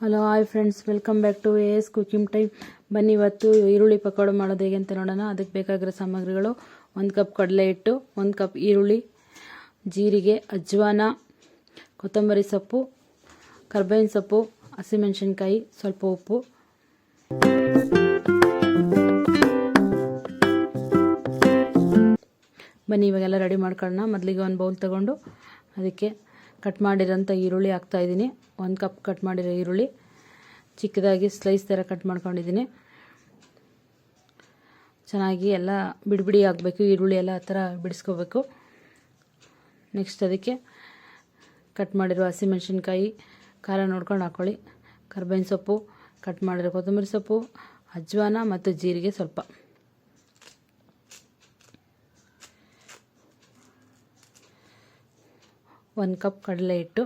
Hello hi friends welcome back to A S cooking time ಬನ್ನಿ ಇವತ್ತು ಈರುಳ್ಳಿ ಪಕೋಡ ಮಾಡೋದು ಹೇಗೆ ಅಂತ ನೋಡೋಣ. ಅದಕ್ಕೆ ಬೇಕಾಗಿರೋ ಸಾಮಗ್ರಿಗಳು ಒಂದು ಕಪ್ ಕಡಲೆ ಹಿಟ್ಟು, ಒಂದು ಕಪ್ ಈರುಳ್ಳಿ, ಜೀರಿಗೆ, ಅಜ್ವಾನ, ಕೊತ್ತಂಬರಿ ಸೊಪ್ಪು, ಕರ್ಬೇವಿನ ಸೊಪ್ಪು, ಹಸಿಮೆಣಸಿನ್ಕಾಯಿ, ಸ್ವಲ್ಪ ಉಪ್ಪು. ಬನ್ನಿ, ಇವಾಗೆಲ್ಲ ರೆಡಿ ಮಾಡ್ಕೊಳ್ಳೋಣ. ಮೊದಲಿಗೆ ಒಂದು ಬೌಲ್ ತಗೊಂಡು ಅದಕ್ಕೆ ಕಟ್ ಮಾಡಿರೋಂಥ ಈರುಳ್ಳಿ ಹಾಕ್ತಾಯಿದ್ದೀನಿ ಒಂದು ಕಪ್ ಕಟ್ ಮಾಡಿರೋ ಈರುಳ್ಳಿ. ಚಿಕ್ಕದಾಗಿ ಸ್ಲೈಸ್ ಥರ ಕಟ್ ಮಾಡ್ಕೊಂಡಿದ್ದೀನಿ. ಚೆನ್ನಾಗಿ ಎಲ್ಲ ಬಿಡಿಬಿಡಿ ಬಿಡಿ ಆಗಬೇಕು. ಈರುಳ್ಳಿ ಎಲ್ಲ ಆ ಥರ ಬಿಡಿಸ್ಕೋಬೇಕು. ನೆಕ್ಸ್ಟ್ ಅದಕ್ಕೆ ಕಟ್ ಮಾಡಿರೋ ಹಸಿಮೆಣ್ಸಿನ್ಕಾಯಿ, ಖಾರ ನೋಡ್ಕೊಂಡು ಹಾಕ್ಕೊಳ್ಳಿ ಕರ್ಬೇವಿನ ಸೊಪ್ಪು, ಕಟ್ ಮಾಡಿರೋ ಕೊತ್ತಂಬರಿ ಸೊಪ್ಪು, ಅಜ್ವಾನ ಮತ್ತು ಜೀರಿಗೆ ಸ್ವಲ್ಪ. ಒಂದು ಕಪ್ ಕಡಲೆ ಹಿಟ್ಟು.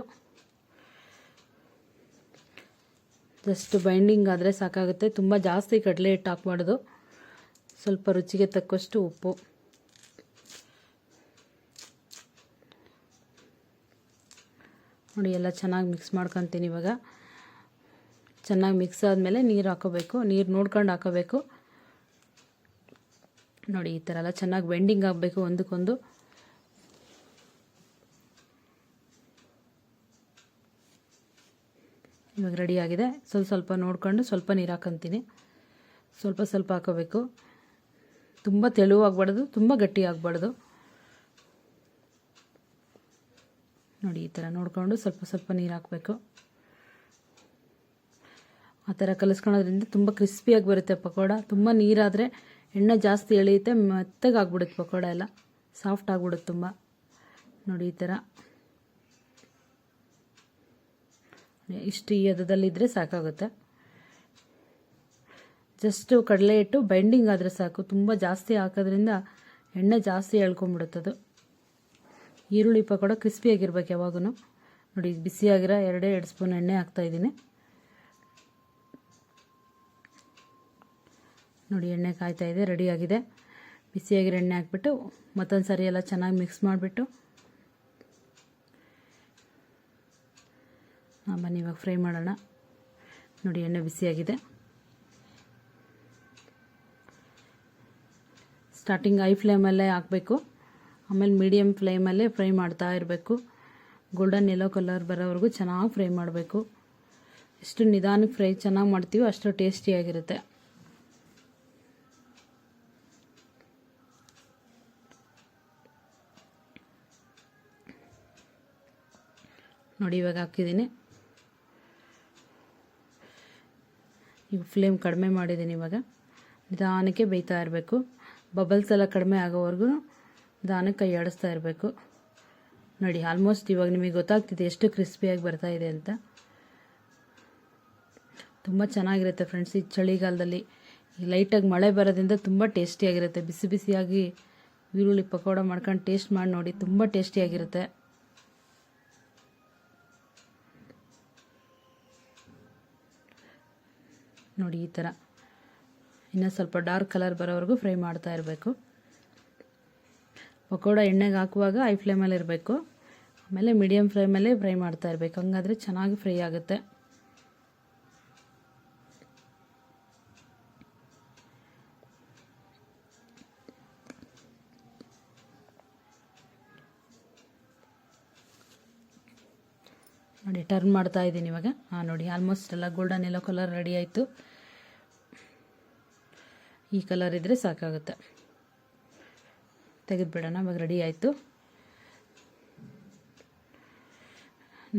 ಜಸ್ಟ್ ಬೈಂಡಿಂಗ್ ಆದರೆ ಸಾಕಾಗುತ್ತೆ. ತುಂಬ ಜಾಸ್ತಿ ಕಡಲೆ ಹಿಟ್ಟು ಹಾಕ್ಬಾರ್ದು. ಸ್ವಲ್ಪ ರುಚಿಗೆ ತಕ್ಕಷ್ಟು ಉಪ್ಪು. ನೋಡಿ, ಎಲ್ಲ ಚೆನ್ನಾಗಿ ಮಿಕ್ಸ್ ಮಾಡ್ಕೊತೀನಿ ಇವಾಗ. ಚೆನ್ನಾಗಿ ಮಿಕ್ಸ್ ಆದಮೇಲೆ ನೀರು ಹಾಕೋಬೇಕು. ನೀರು ನೋಡ್ಕೊಂಡು ಹಾಕೋಬೇಕು. ನೋಡಿ, ಈ ಥರ ಎಲ್ಲ ಚೆನ್ನಾಗಿ ಬೆಂಡಿಂಗ್ ಆಗಬೇಕು ಒಂದಕ್ಕೊಂದು. ಇವಾಗ ಆಗಿದೆ. ಸ್ವಲ್ಪ ಸ್ವಲ್ಪ ನೋಡ್ಕೊಂಡು ಸ್ವಲ್ಪ ನೀರು ಹಾಕೊತೀನಿ. ಸ್ವಲ್ಪ ಸ್ವಲ್ಪ ಹಾಕೋಬೇಕು. ತುಂಬ ತೆಳುವಾಗಬಾರ್ದು, ತುಂಬ ಗಟ್ಟಿ ಆಗಬಾರ್ದು. ನೋಡಿ, ಈ ಥರ ನೋಡಿಕೊಂಡು ಸ್ವಲ್ಪ ಸ್ವಲ್ಪ ನೀರು ಹಾಕಬೇಕು. ಆ ಥರ ಕಲಿಸ್ಕೊಳೋದ್ರಿಂದ ತುಂಬ ಕ್ರಿಸ್ಪಿಯಾಗಿ ಬರುತ್ತೆ ಪಕೋಡ. ತುಂಬ ನೀರಾದರೆ ಎಣ್ಣೆ ಜಾಸ್ತಿ ಎಳೆಯುತ್ತೆ, ಮೆತ್ತಗಾಗ್ಬಿಡುತ್ತೆ ಪಕೋಡ ಎಲ್ಲ. ಸಾಫ್ಟ್ ಆಗ್ಬಿಡುತ್ತೆ ತುಂಬ. ನೋಡಿ, ಈ ಥರ ಇಷ್ಟು ಈ ಹದದಲ್ಲಿದ್ದರೆ ಸಾಕಾಗುತ್ತೆ. ಜಸ್ಟು ಕಡಲೆ ಹಿಟ್ಟು ಬೈಂಡಿಂಗ್ ಆದರೆ ಸಾಕು. ತುಂಬ ಜಾಸ್ತಿ ಹಾಕೋದ್ರಿಂದ ಎಣ್ಣೆ ಜಾಸ್ತಿ ಅದು. ಈರುಳ್ಳಿ ಪಕೋಡ ಕ್ರಿಸ್ಪಿಯಾಗಿರ್ಬೇಕು ಯಾವಾಗೂ ನೋಡಿ ಬಿಸಿಯಾಗಿರೋ ಎರಡೇ ಎರಡು ಸ್ಪೂನ್ ಎಣ್ಣೆ ಹಾಕ್ತಾಯಿದ್ದೀನಿ ನೋಡಿ, ಎಣ್ಣೆ ಕಾಯ್ತಾ ಇದೆ ರೆಡಿಯಾಗಿದೆ ಬಿಸಿಯಾಗಿರೋ ಎಣ್ಣೆ ಹಾಕ್ಬಿಟ್ಟು ಮತ್ತೊಂದು ಸರಿ ಎಲ್ಲ ಚೆನ್ನಾಗಿ ಮಿಕ್ಸ್ ಮಾಡಿಬಿಟ್ಟು ಬನ್ನಿ, ಇವಾಗ ಫ್ರೈ ಮಾಡೋಣ. ನೋಡಿ, ಎಣ್ಣೆ ಬಿಸಿಯಾಗಿದೆ. ಸ್ಟಾರ್ಟಿಂಗ್ ಐ ಫ್ಲೇಮಲ್ಲೇ ಹಾಕಬೇಕು. ಆಮೇಲೆ ಮೀಡಿಯಮ್ ಫ್ಲೇಮಲ್ಲೇ ಫ್ರೈ ಮಾಡ್ತಾ ಇರಬೇಕು. ಗೋಲ್ಡನ್ ಯೆಲ್ಲೋ ಕಲರ್ ಬರೋವರೆಗೂ ಚೆನ್ನಾಗಿ ಫ್ರೈ ಮಾಡಬೇಕು. ಎಷ್ಟು ನಿಧಾನಕ್ಕೆ ಫ್ರೈ ಚೆನ್ನಾಗಿ ಮಾಡ್ತೀವೋ ಅಷ್ಟು ಟೇಸ್ಟಿಯಾಗಿರುತ್ತೆ ನೋಡಿ, ಇವಾಗ ಹಾಕಿದ್ದೀನಿ. ಈಗ ಫ್ಲೇಮ್ ಕಡಿಮೆ ಮಾಡಿದ್ದೀನಿ ಇವಾಗ. ನಿಧಾನಕ್ಕೆ ಬೇಯ್ತಾ ಇರಬೇಕು. ಬಬಲ್ಸ್ ಎಲ್ಲ ಕಡಿಮೆ ಆಗೋವರೆಗೂ ನಿಧಾನಕ್ಕೆ ಕೈ ಆಡಿಸ್ತಾ ಇರಬೇಕು. ನೋಡಿ ಆಲ್ಮೋಸ್ಟ್ ಇವಾಗ ನಿಮಗೆ ಗೊತ್ತಾಗ್ತಿದೆ ಎಷ್ಟು ಕ್ರಿಸ್ಪಿಯಾಗಿ ಬರ್ತಾ ಇದೆ ಅಂತ. ತುಂಬ ಚೆನ್ನಾಗಿರುತ್ತೆ ಫ್ರೆಂಡ್ಸ್ ಈ ಚಳಿಗಾಲದಲ್ಲಿ. ಲೈಟಾಗಿ ಮಳೆ ಬರೋದ್ರಿಂದ ತುಂಬ ಟೇಸ್ಟಿಯಾಗಿರುತ್ತೆ ಬಿಸಿ ಬಿಸಿಯಾಗಿ ಈರುಳ್ಳಿ ಪಕೋಡ ಮಾಡ್ಕೊಂಡು ಟೇಸ್ಟ್ ಮಾಡಿ ನೋಡಿ, ತುಂಬ ಟೇಸ್ಟಿಯಾಗಿರುತ್ತೆ ನೋಡಿ ಈ ಥರ ಇನ್ನು ಸ್ವಲ್ಪ ಡಾರ್ಕ್ ಕಲರ್ ಬರೋವರೆಗೂ ಫ್ರೈ ಮಾಡ್ತಾ ಇರಬೇಕು. ಪಕೋಡ ಎಣ್ಣೆಗೆ ಹಾಕುವಾಗ ಐ ಫ್ಲೇಮಲ್ಲಿ ಇರಬೇಕು. ಆಮೇಲೆ ಮೀಡಿಯಮ್ ಫ್ಲೇಮಲ್ಲೇ ಫ್ರೈ ಮಾಡ್ತಾ ಇರಬೇಕು. ಹಂಗಾದ್ರೆ ಚೆನ್ನಾಗಿ ಫ್ರೈ ಆಗುತ್ತೆ. ನೋಡಿ ಟರ್ನ್ ಮಾಡ್ತಾ ಇದ್ದೀನಿ ಇವಾಗ. ಹಾಂ ನೋಡಿ ಆಲ್ಮೋಸ್ಟ್ ಎಲ್ಲ ಗೋಲ್ಡನ್ ಎಲ್ಲೋ ಕಲರ್ ರೆಡಿ ಆಯಿತು. ಈ ಕಲರ್ ಇದ್ದರೆ ಸಾಕಾಗುತ್ತೆ. ತೆಗೆದುಬಿಡೋಣ ಇವಾಗ ರೆಡಿ ಆಯಿತು.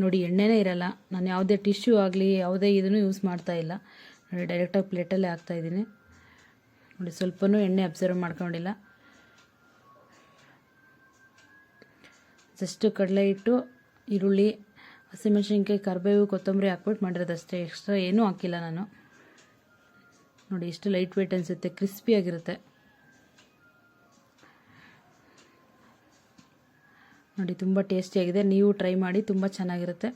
ನೋಡಿ, ಎಣ್ಣೆನೇ ಇರಲ್ಲ. ನಾನು ಯಾವುದೇ ಟಿಶ್ಯೂ ಆಗಲಿ, ಯಾವುದೇ ಇದನ್ನು ಯೂಸ್ ಮಾಡ್ತಾ ಇಲ್ಲ. ನೋಡಿ ಡೈರೆಕ್ಟಾಗಿ ಪ್ಲೇಟಲ್ಲೇ ಹಾಕ್ತಾಯಿದ್ದೀನಿ ನೋಡಿ, ಸ್ವಲ್ಪನೂ ಎಣ್ಣೆ ಅಬ್ಸರ್ವ್ ಮಾಡ್ಕೊಂಡಿಲ್ಲ. ಜಸ್ಟು ಕಡಲೆ ಹಿಟ್ಟು, ಈರುಳ್ಳಿ ಹಸಿಮೆಣ್ಸಿನ್ಕಾಯಿ ಕರಿಬೇವು, ಕೊತ್ತಂಬರಿ ಹಾಕ್ಬಿಟ್ಟು ಮಾಡಿರೋದಷ್ಟೇ. ಎಕ್ಸ್ಟ್ರಾ ಏನೂ ಹಾಕಿಲ್ಲ ನಾನು. ನೋಡಿ ಎಷ್ಟು ಲೈಟ್ ವೇಟ್ ಅನಿಸುತ್ತೆ ಕ್ರಿಸ್ಪಿಯಾಗಿರುತ್ತೆ ನೋಡಿ, ತುಂಬ ಟೇಸ್ಟಿಯಾಗಿದೆ ನೀವು ಟ್ರೈ ಮಾಡಿ, ತುಂಬ ಚೆನ್ನಾಗಿರುತ್ತೆ.